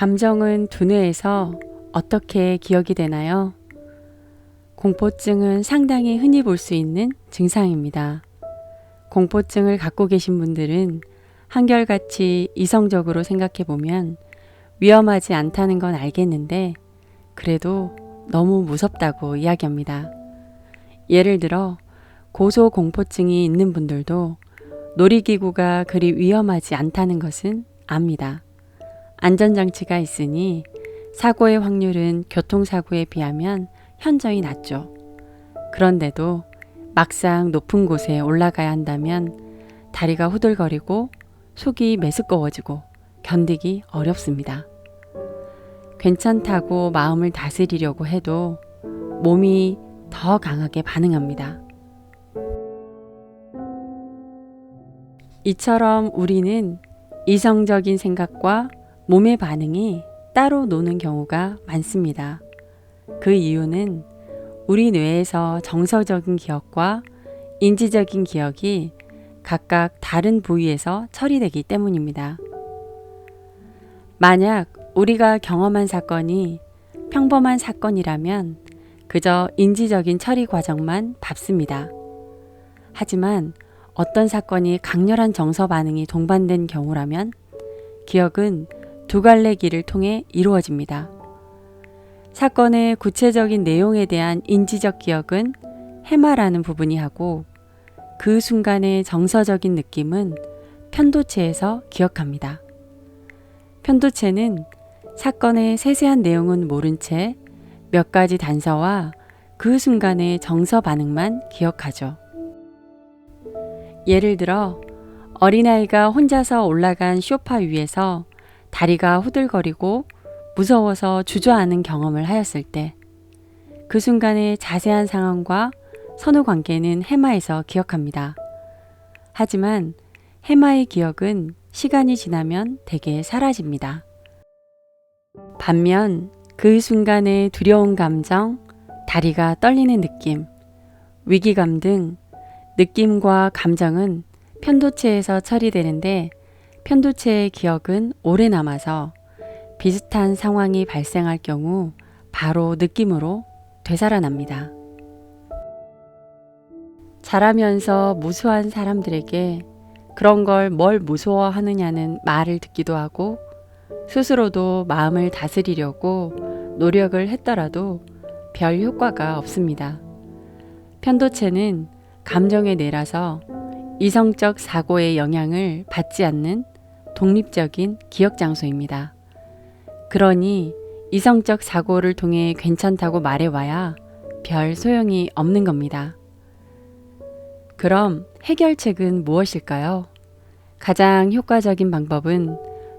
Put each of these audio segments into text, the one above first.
감정은 두뇌에서 어떻게 기억이 되나요? 공포증은 상당히 흔히 볼 수 있는 증상입니다. 공포증을 갖고 계신 분들은 한결같이 이성적으로 생각해 보면 위험하지 않다는 건 알겠는데 그래도 너무 무섭다고 이야기합니다. 예를 들어 고소 공포증이 있는 분들도 놀이기구가 그리 위험하지 않다는 것은 압니다. 안전장치가 있으니 사고의 확률은 교통사고에 비하면 현저히 낮죠. 그런데도 막상 높은 곳에 올라가야 한다면 다리가 후들거리고 속이 메스꺼워지고 견디기 어렵습니다. 괜찮다고 마음을 다스리려고 해도 몸이 더 강하게 반응합니다. 이처럼 우리는 이성적인 생각과 몸의 반응이 따로 노는 경우가 많습니다. 그 이유는 우리 뇌에서 정서적인 기억과 인지적인 기억이 각각 다른 부위에서 처리되기 때문입니다. 만약 우리가 경험한 사건이 평범한 사건이라면 그저 인지적인 처리 과정만 밟습니다. 하지만 어떤 사건이 강렬한 정서 반응이 동반된 경우라면 기억은 두 갈래 길을 통해 이루어집니다. 사건의 구체적인 내용에 대한 인지적 기억은 해마라는 부분이 하고 그 순간의 정서적인 느낌은 편도체에서 기억합니다. 편도체는 사건의 세세한 내용은 모른 채 몇 가지 단서와 그 순간의 정서 반응만 기억하죠. 예를 들어 어린아이가 혼자서 올라간 쇼파 위에서 다리가 후들거리고 무서워서 주저하는 경험을 하였을 때 그 순간의 자세한 상황과 선후 관계는 해마에서 기억합니다. 하지만 해마의 기억은 시간이 지나면 대개 사라집니다. 반면 그 순간의 두려운 감정, 다리가 떨리는 느낌, 위기감 등 느낌과 감정은 편도체에서 처리되는데 편도체의 기억은 오래 남아서 비슷한 상황이 발생할 경우 바로 느낌으로 되살아납니다. 자라면서 무수한 사람들에게 그런 걸 뭘 무서워하느냐는 말을 듣기도 하고 스스로도 마음을 다스리려고 노력을 했더라도 별 효과가 없습니다. 편도체는 감정의 뇌라서 이성적 사고의 영향을 받지 않는 독립적인 기억 장소입니다. 그러니 이성적 사고를 통해 괜찮다고 말해와야 별 소용이 없는 겁니다. 그럼 해결책은 무엇일까요? 가장 효과적인 방법은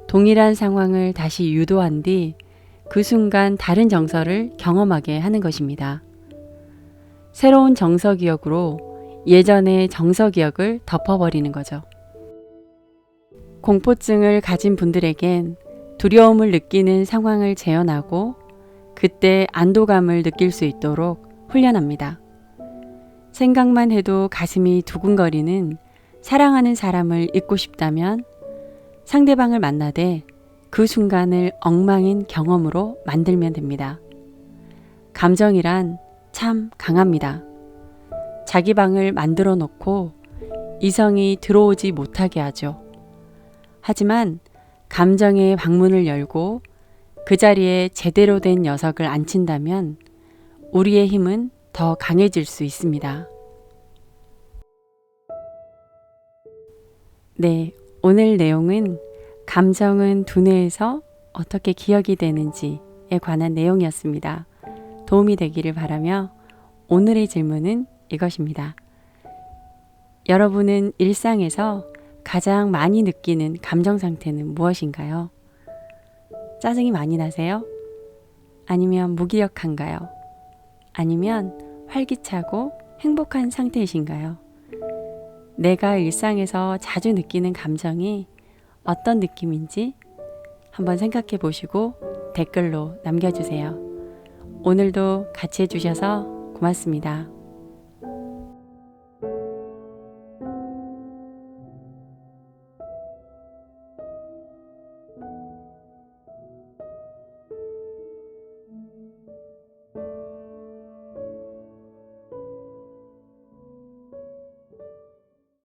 동일한 상황을 다시 유도한 뒤 그 순간 다른 정서를 경험하게 하는 것입니다. 새로운 정서 기억으로 예전의 정서 기억을 덮어버리는 거죠. 공포증을 가진 분들에겐 두려움을 느끼는 상황을 재현하고 그때 안도감을 느낄 수 있도록 훈련합니다. 생각만 해도 가슴이 두근거리는 사랑하는 사람을 잊고 싶다면 상대방을 만나되 그 순간을 엉망인 경험으로 만들면 됩니다. 감정이란 참 강합니다. 자기 방을 만들어 놓고 이성이 들어오지 못하게 하죠. 하지만 감정의 방문을 열고 그 자리에 제대로 된 녀석을 앉힌다면 우리의 힘은 더 강해질 수 있습니다. 네, 오늘 내용은 감정은 두뇌에서 어떻게 기억이 되는지에 관한 내용이었습니다. 도움이 되기를 바라며 오늘의 질문은 이것입니다. 여러분은 일상에서 가장 많이 느끼는 감정 상태는 무엇인가요? 짜증이 많이 나세요? 아니면 무기력한가요? 아니면 활기차고 행복한 상태이신가요? 내가 일상에서 자주 느끼는 감정이 어떤 느낌인지 한번 생각해 보시고 댓글로 남겨주세요. 오늘도 같이 해주셔서 고맙습니다.